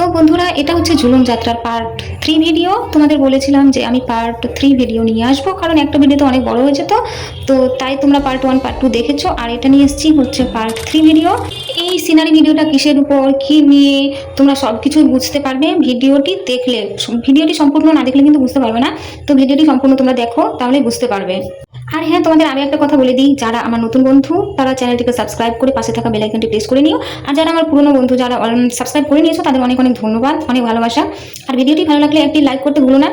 তো বন্ধুরা, এটা হচ্ছে ঝুলন যাত্রার পার্ট থ্রি ভিডিও তোমাদের বলেছিলাম যে আমি পার্ট থ্রি ভিডিও নিয়ে আসব, কারণ একটা ভিডিও তো অনেক বড় হয়েছে তো। তো তাই তোমরা পার্ট ওয়ান পার্ট টু দেখেছ, আর এটা নিয়ে এসেছি হচ্ছে পার্ট থ্রি ভিডিও এই সিনারি ভিডিওটা কিসের উপর, কি নিয়ে, তোমরা সব কিছু বুঝতে পারবে। ভিডিওটি দেখলে ভিডিওটি সম্পূর্ণ না দেখলে কিন্তু বুঝতে পারবে না। তো ভিডিওটি সম্পূর্ণ তোমরা দেখো, তাহলে বুঝতে পারবে। আর হ্যাঁ তোমাদের আমি একটা কথা বলে দিই, যারা আমার নতুন বন্ধু, তারা চ্যানেলটিকে সাবস্ক্রাইব করে পাশে থাকা বেলাইকনটি প্রেস করে নিও। আর যারা আমার পুরনো বন্ধু, যারা সাবস্ক্রাইব করে নিয়েছো, তাদের অনেক অনেক ধন্যবাদ, অনেক ভালোবাসা। আর ভিডিওটি ভালো লাগলে একটি লাইক করতে ভুলো না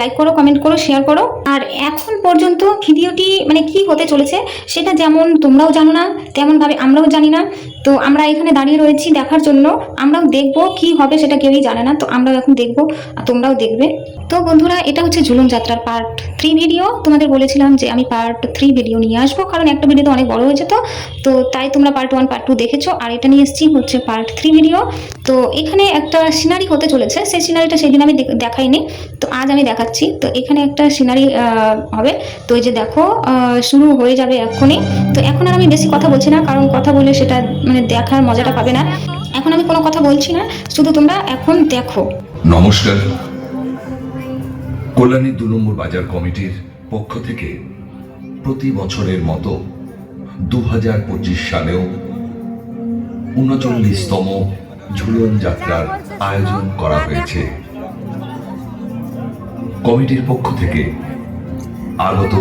লাইক করো কমেন্ট করো শেয়ার করো। আর এখন পর্যন্ত ভিডিওটি মানে কি হতে চলেছে, সেটা যেমন তোমরাও জানো না, তেমনভাবে আমরাও জানি না। তো আমরা এখানে দাঁড়িয়ে রয়েছি দেখার জন্য, আমরাও দেখব কি হবে, সেটা কেউই জানে না। তো আমরাও এখন দেখব, আর তোমরাও দেখবে। তো বন্ধুরা, এটা হচ্ছে ঝুলন যাত্রার পার্ট থ্রি ভিডিও তোমাদের বলেছিলাম যে আমি পার্ট থ্রি ভিডিও নিয়ে আসব, কারণ একটা ভিডিও তো অনেক বড় হয়েছে তো। তো তাই তোমরা পার্ট ওয়ান পার্ট টু দেখেছ। আর এটা নিয়ে এসেছি হচ্ছে পার্ট থ্রি ভিডিও তো এখানে একটা সিনারি হতে চলেছে। সেই সিনারিটা সেদিন আমি দেখ- দেখাইনি। তো আজ আমি দেখাচ্ছি। তো এখানে একটা সিনারি হবে। তো এই যে দেখো শুরু হয়ে যাবে এখনই তো এখন আর আমি বেশি কথা বলছি না, কারণ কথা বলে সেটা মানে দেখার মজাটা পাবে না। এখন আমি কোনো কথা বলছি না। শুধু তোমরা এখন দেখো। নমস্কার। কল্যাণী দু নম্বর বাজার কমিটির পক্ষ থেকে প্রতি বছরের মতো দু হাজার পঁচিশ সালেও উনচল্লিশতম ঝুলন যাত্রার আয়োজন করা হয়েছে। কমিটির পক্ষ থেকে আগত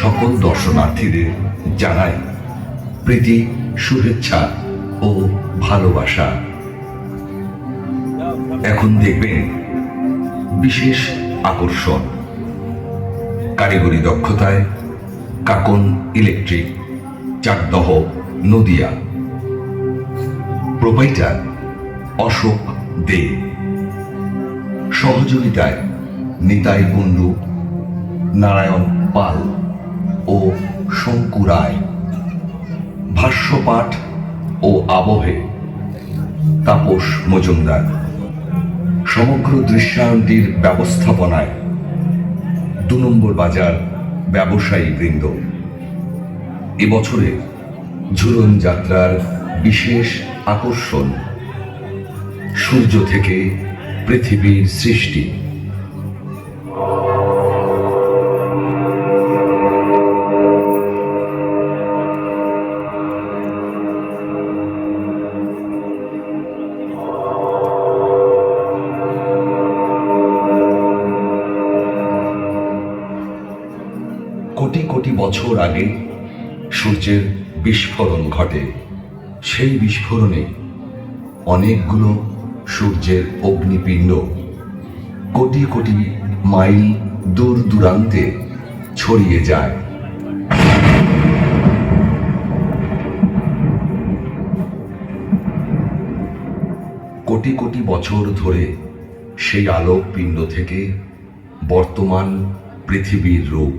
সকল দর্শনার্থীদের জানাই প্রীতি, শুভেচ্ছা ও ভালোবাসা। এখন দেখবেন বিশেষ আকর্ষণ, কারিগরি দক্ষতায় কাকন ইলেকট্রিক, চারদহ নদিয়া। প্রোপাইটার অশোক দে। সহযোগিতায় নিতাই কুণ্ডু, নারায়ণ পাল ও শঙ্কু রায়। ভাষ্যপাঠ ও আবহে তাপস মজুমদার। সমগ্র দৃশ্যায়নটির ব্যবস্থাপনায় দু নম্বর বাজার ব্যবসায়ী বৃন্দ। এবছরে ঝুলন যাত্রার বিশেষ আকর্ষণ সূর্য থেকে পৃথিবীর সৃষ্টি। কোটি কোটি বছর আগে সূর্যের বিস্ফোরণ ঘটে। সেই বিস্ফোরণে অনেকগুলো সূর্যের অগ্নিপিণ্ড, কোটি কোটি মাইল দূর দূরান্তে ছড়িয়ে যায়। কোটি কোটি বছর ধরে সেই আলোক পিণ্ড থেকে বর্তমান পৃথিবীর রূপ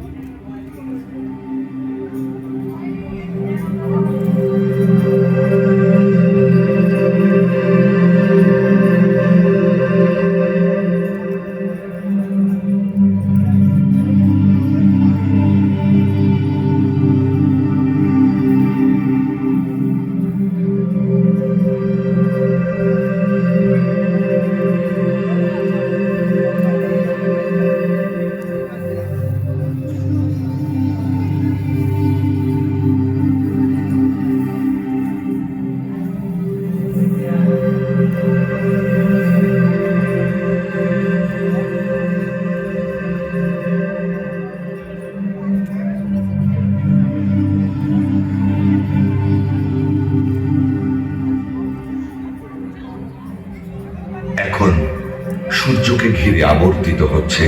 ঘিরে আবর্তিত হচ্ছে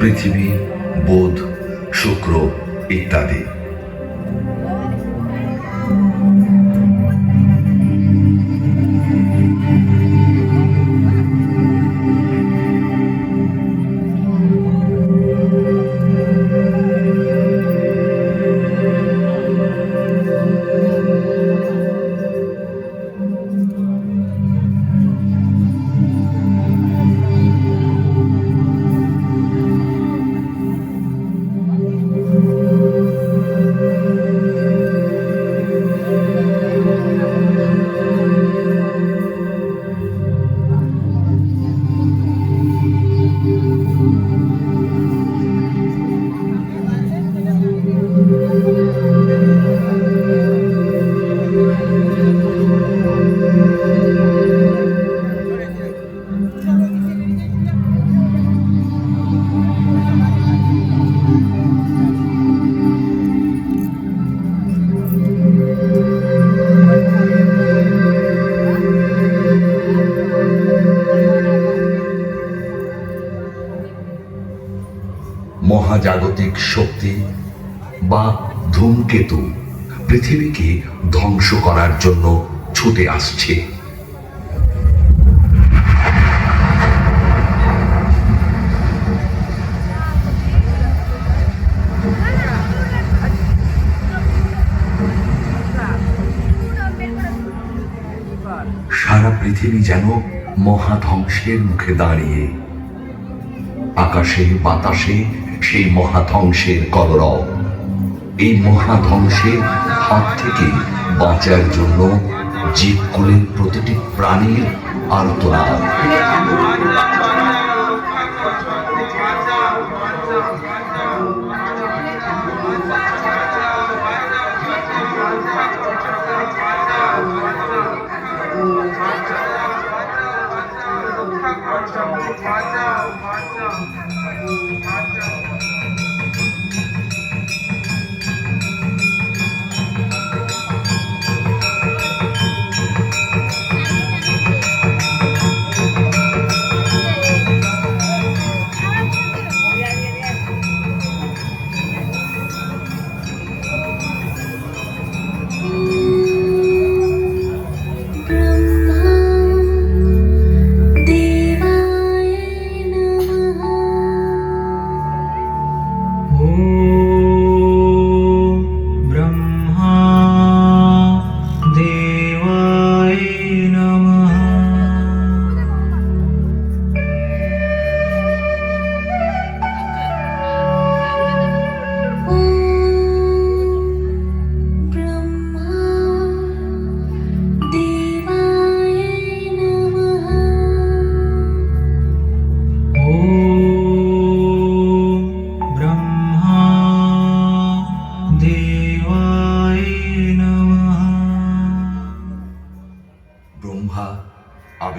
পৃথিবী বোধ শুক্র ইত্যাদি। মহাজাগতিক শক্তি বা ধূমকেতু পৃথিবীকে ধ্বংস করার জন্য ছুটে আসছে। সারা পৃথিবী যেন মহাধ্বংসের মুখে দাঁড়িয়ে। আকাশে, বাতাসে সেই মহাধ্বংসের কলরব এই মহাধ্বংসের হাত থেকে বাঁচার জন্য জীবকুলের প্রতিটি প্রাণীর আর্তনাদ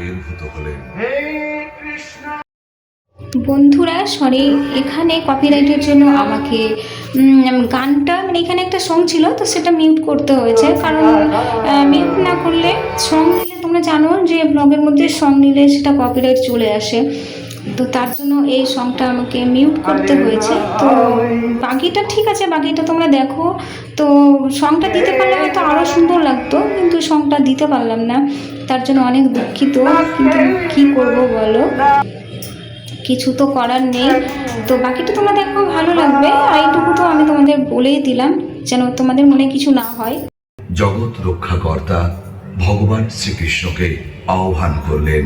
আবির্ভূত হলেন। বন্ধুরা সরি এখানে কপিরাইটের জন্য আমাকে গানটা মানে এখানে একটা সং ছিল, তো সেটা মিউট করতে হয়েছে। কারণ মিউট না করলে সং নিলে তোমরা জানো যে ব্লগের মধ্যে সং নিলে সেটা কপিরাইট চলে আসে। তো তার জন্য এই সংটা আমাকে মিউট করতে হয়েছে। তো বাকিটা ঠিক আছে, বাকিটা তোমরা দেখো। তো সংটা দিতে পারলে হয়তো আরও সুন্দর লাগতো, কিন্তু সংটা দিতে পারলাম না। তার জন্য অনেক দুঃখিত, কিন্তু কী করব বলো? কিছু তো করার নেই। তো বাকিটা তোমরা দেখো, ভালো লাগবে। আর এইটুকু তো আমি তোমাদের বলেই দিলাম, যেন তোমাদের মনে কিছু না হয়। জগৎ রক্ষাকর্তা ভগবান শ্রীকৃষ্ণকে আহ্বান করলেন।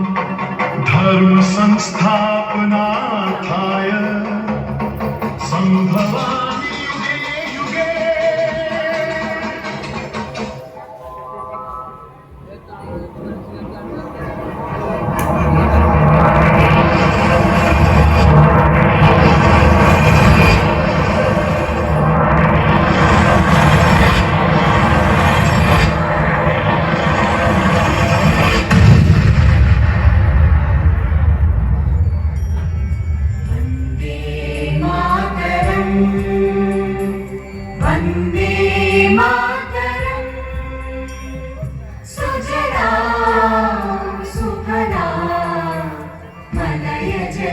धर्म संस्थापनार्थाय संघ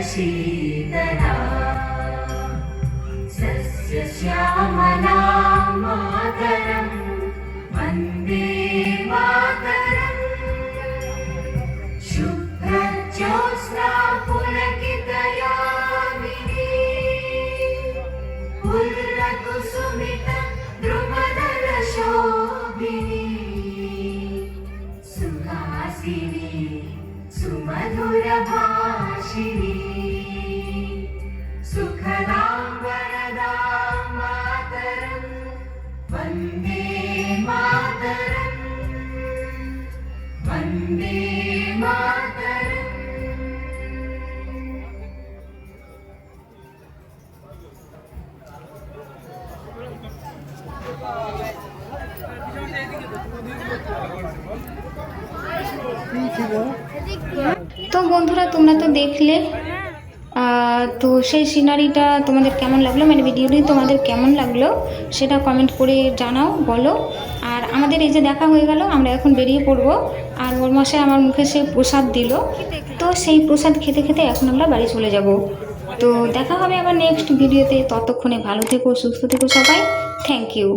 शीतला सस्य श्यामला मातरम् वन्दे मातरम्। शुभ्रज्योत्स्ना पुलकितयामिनी पुल्लकुसुमित द्रुमदलशोभिनी सुहासिनी सुमधुरभाषिणी। सुखदां वरदां मातरम् वन्दे मातरम् वन्दे मातरम् তোমরা তো দেখলে। তো সেই সিনারিটা তোমাদের কেমন লাগল? মানে ভিডিওটি তোমাদের কেমন লাগল? সেটা কমেন্ট করে জানাও, বলো। আর আমাদের এই যে দেখা হয়ে গেল, আমরা এখন বেরিয়ে পড়ব। আর ওর মশাই আমার মুখে সে প্রসাদ দিল। তো সেই প্রসাদ খেতে খেতে এখন আমরা বাড়ি চলে যাব। তো দেখা হবে আবার নেক্সট ভিডিওতে ততক্ষণে ভালো থেকো, সুস্থ থেকো সবাই। Thank you